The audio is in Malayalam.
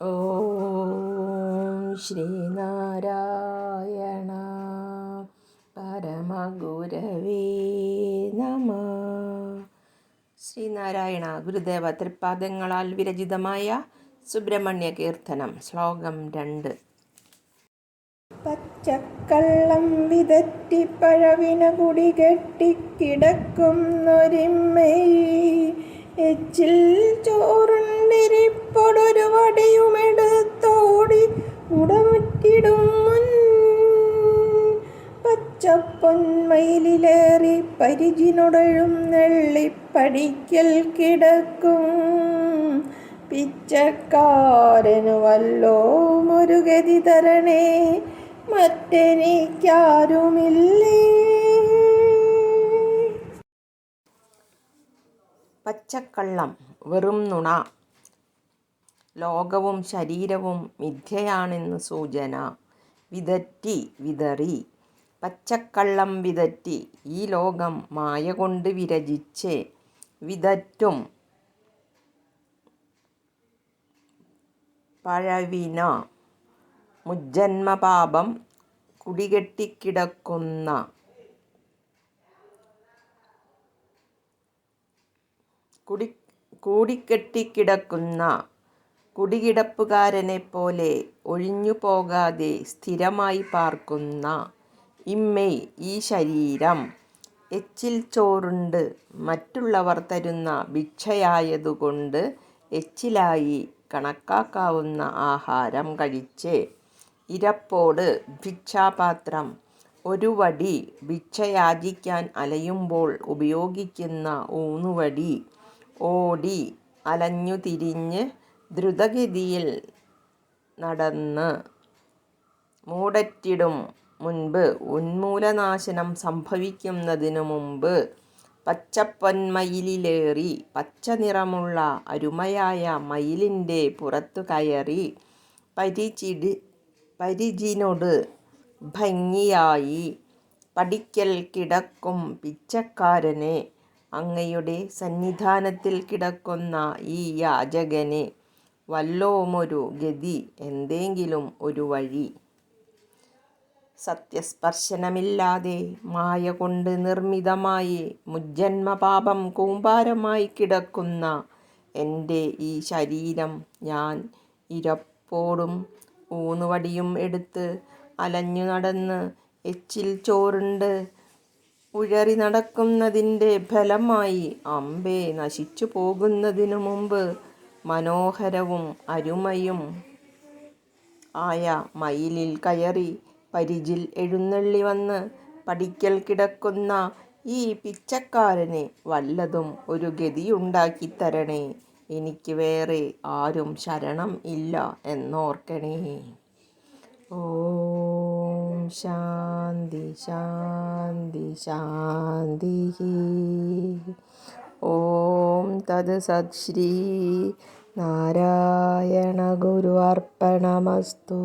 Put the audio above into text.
ഓം ശ്രീനാരായണ പരമഗുരവേ നമ. ശ്രീനാരായണ ഗുരുദേവ തൃപാദങ്ങളാൽ വിരചിതമായ സുബ്രഹ്മണ്യ കീർത്തനം ശ്ലോകം രണ്ട്. പച്ചക്കള്ളം വിതറ്റി പഴവിന കുടി കെട്ടിക്കിടക്കുന്നൊരിമ്മേ എച്ചിൽ ചോറുണ്ടിരിപ്പൊടൊരു പച്ചപ്പൊന്മയിലേറി പരിചിനൊടഴും നെള്ളിപ്പടിക്കൽ കിടക്കും. പിച്ചക്കാരനു വല്ലോ ഒരു തരണേ മറ്റെനിക്കാരുമില്ലേ? പച്ചക്കള്ളം വെറും നുണ. ലോകവും ശരീരവും മിഥ്യയാണെന്ന് സൂചന. വിതറ്റി വിതറി. പച്ചക്കള്ളം വിതറ്റി ഈ ലോകം മായ കൊണ്ട് വിരചിച്ച്. വിതറ്റും പഴവിന മുജ്ജന്മപാപം കുടികെട്ടിക്കിടക്കുന്ന കുടി കൂടിക്കെട്ടിക്കിടക്കുന്ന കുടികിടപ്പുകാരനെ പോലെ ഒഴിഞ്ഞു പോകാതെ സ്ഥിരമായി പാർക്കുന്ന ഇമ്മേ ഈ ശരീരം എച്ചിൽ ചോറുണ്ട്. മറ്റുള്ളവർ തരുന്ന ഭിക്ഷയായതുകൊണ്ട് എച്ചിലായി കണക്കാക്കാവുന്ന ആഹാരം കഴിച്ച്. ഇരപ്പോട് ഭിക്ഷാപാത്രം. ഒരു വടി ഭിക്ഷയാചിക്കാൻ അലയുമ്പോൾ ഉപയോഗിക്കുന്ന ഊന്നുവടി ഓടി അലഞ്ഞു തിരിഞ്ഞ് ദ്രുതഗതിയിൽ നടന്ന് മൂടറ്റിടും. മുൻപ് ഉന്മൂലനാശനം സംഭവിക്കുന്നതിനു മുമ്പ് പച്ചപ്പൊന്മയിലേറി പച്ച നിറമുള്ള അരുമയായ മയിലിന്റെ പുറത്തു കയറി പരിചിട് പരിചിനോട് ഭംഗിയായി പഠിക്കൽ കിടക്കും പിച്ചക്കാരനെ അങ്ങയുടെ സന്നിധാനത്തിൽ കിടക്കുന്ന ഈ യാചകന് വല്ലോമൊരു ഗതി എന്തെങ്കിലും ഒരു വഴി. സത്യസ്പർശനമില്ലാതെ മായ കൊണ്ട് നിർമ്മിതമായി മുജ്ജന്മപാപം കൂമ്പാരമായി കിടക്കുന്ന എന്റെ ഈ ശരീരം ഞാൻ ഇരപ്പോടും ഊന്നുവടിയും എടുത്ത് അലഞ്ഞു നടന്ന് എച്ചിൽ ചോറുണ്ട്. ഉഴറി നടക്കുന്നതിന്റെ ഫലമായി അമ്പേ നശിച്ചു പോകുന്നതിനു മുമ്പ് മനോഹരവും അരുമയും ആയ മയിലിൽ കയറി പരിചിൽ എഴുന്നള്ളി വന്ന് പഠിക്കൽ കിടക്കുന്ന ഈ പിച്ചക്കാരന് വല്ലതും ഒരു ഗതിയുണ്ടാക്കി തരണേ. എനിക്ക് വേറെ ആരും ശരണം ഇല്ല എന്നോർക്കണേ. ഓം ശാന്തി ശാന്തി ശാന്തി ഓം തത് സത് ശ്രീ നാരായണ ഗുരു അർപ്പണമസ്തു.